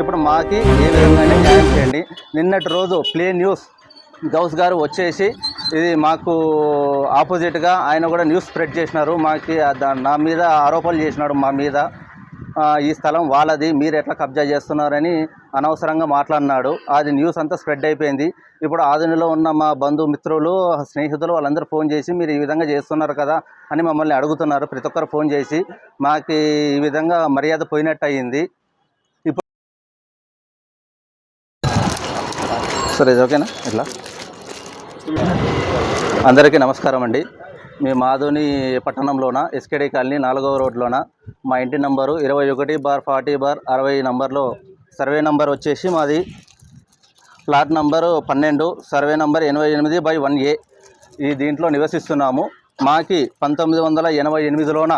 ఇప్పుడు మాకి ఏ విధంగా న్యాయం చేయండి. నిన్నటి రోజు ప్లే న్యూస్ గౌస్ గారు వచ్చేసి ఇది మాకు ఆపోజిట్గా ఆయన కూడా న్యూస్ స్ప్రెడ్ చేసినారు. మాకి నా మీద ఆరోపణలు చేసినాడు మా మీద. ఈ స్థలం వాళ్ళది మీరు ఎట్లా కబ్జా చేస్తున్నారని అనవసరంగా మాట్లాడినాడు. అది న్యూస్ అంతా స్ప్రెడ్ అయిపోయింది. ఇప్పుడు ఆధునిలో ఉన్న మా బంధుమిత్రులు స్నేహితులు వాళ్ళందరూ ఫోన్ చేసి మీరు ఈ విధంగా చేస్తున్నారు కదా అని మమ్మల్ని అడుగుతున్నారు. ప్రతి ఒక్కరు ఫోన్ చేసి మాకు ఈ విధంగా మర్యాద పోయినట్టు అయ్యింది సరే ఇది ఓకేనా? ఇట్లా. అందరికీ నమస్కారం అండి. మీ మాధుని పట్టణంలోన ఎస్కేడి కాలనీ నాలుగవ రోడ్లోన? మా ఇంటి నంబరు ఇరవై ఒకటి బార్ ఫార్టీ బార్ అరవై నంబర్లో. సర్వే నంబర్ వచ్చేసి మాది ప్లాట్ నంబరు పన్నెండు సర్వే నంబర్ ఎనభై ఎనిమిది బై వన్ ఏ. ఈ దీంట్లో నివసిస్తున్నాము. మాకి పంతొమ్మిది వందల ఎనభై ఎనిమిదిలోన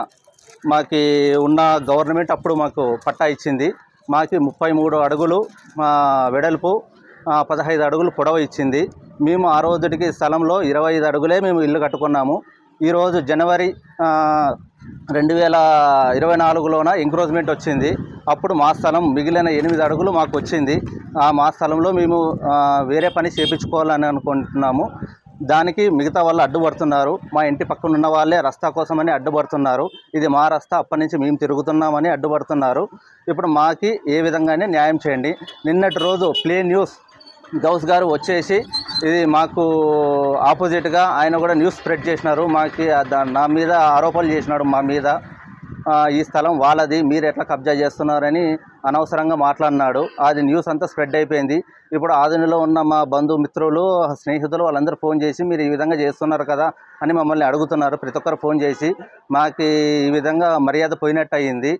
మాకి ఉన్న గవర్నమెంట్ అప్పుడు మాకు పట్టా ఇచ్చింది. మాకి ముప్పై మూడు అడుగులు మా వెడల్పు పదహైదు అడుగులు పొడవ ఇచ్చింది. మేము ఆ రోజుటికి స్థలంలో ఇరవై ఐదు అడుగులే మేము ఇల్లు కట్టుకున్నాము. ఈరోజు జనవరి రెండు వేల ఇరవై నాలుగులోన ఎంక్రోచ్మెంట్ వచ్చింది. అప్పుడు మా స్థలం మిగిలిన ఎనిమిది అడుగులు మాకు వచ్చింది. ఆ మా స్థలంలో మేము వేరే పని చేపించుకోవాలని అనుకుంటున్నాము. దానికి మిగతా వాళ్ళు అడ్డుపడుతున్నారు. మా ఇంటి పక్కన ఉన్న వాళ్ళే రస్తా కోసమని అడ్డుపడుతున్నారు. ఇది మా రస్తా అప్పటి నుంచి మేము తిరుగుతున్నామని అడ్డుపడుతున్నారు. ఇప్పుడు మాకి ఏ విధంగానే న్యాయం చేయండి. నిన్నటి రోజు ప్లే న్యూస్ గౌస్ గారు వచ్చేసి ఇది మాకు ఆపోజిట్గా ఆయన కూడా న్యూస్ స్ప్రెడ్ చేసినారు. మాకి నా మీద ఆరోపణలు చేసినాడు మా మీద. ఈ స్థలం వాళ్ళది మీరు ఎట్లా కబ్జా చేస్తున్నారని అనవసరంగా మాట్లాడినాడు. అది న్యూస్ అంతా స్ప్రెడ్ అయిపోయింది. ఇప్పుడు ఆధునిలో ఉన్న మా బంధుమిత్రులు స్నేహితులు వాళ్ళందరూ ఫోన్ చేసి మీరు ఈ విధంగా చేస్తున్నారు కదా అని మమ్మల్ని అడుగుతున్నారు. ప్రతి ఒక్కరు ఫోన్ చేసి మాకు ఈ విధంగా మర్యాద పోయినట్టు అయింది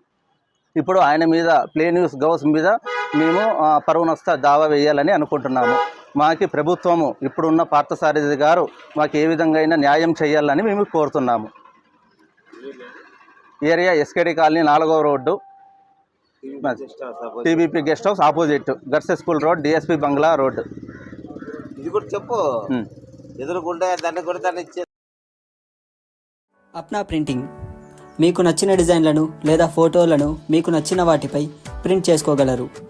ఇప్పుడు ఆయన మీద ప్లే న్యూస్ గౌస్ మీద మేము ఆ, పరువు నష్ట దావా వేయాలని అనుకుంటున్నాము. మాకి ప్రభుత్వము ఇప్పుడున్న పార్థసారథి గారు మాకు ఏ విధంగా అయినా న్యాయం చేయాలని మేము కోరుతున్నాము. ఏరియా ఎస్కేడి కాలనీ నాలుగవ road. TBP guest house opposite. Girls school road DSP bungalow road. ఇది కూడా చెప్పు. ఎదురుకుంటే దాన్ని కూడా దాన్ని ఇచ్చే అప్నా ప్రింటింగ్. మీకు నచ్చిన డిజైన్లను లేదా ఫోటోలను మీకు నచ్చిన వాటిపై ప్రింట్ చేసుకోగలరు.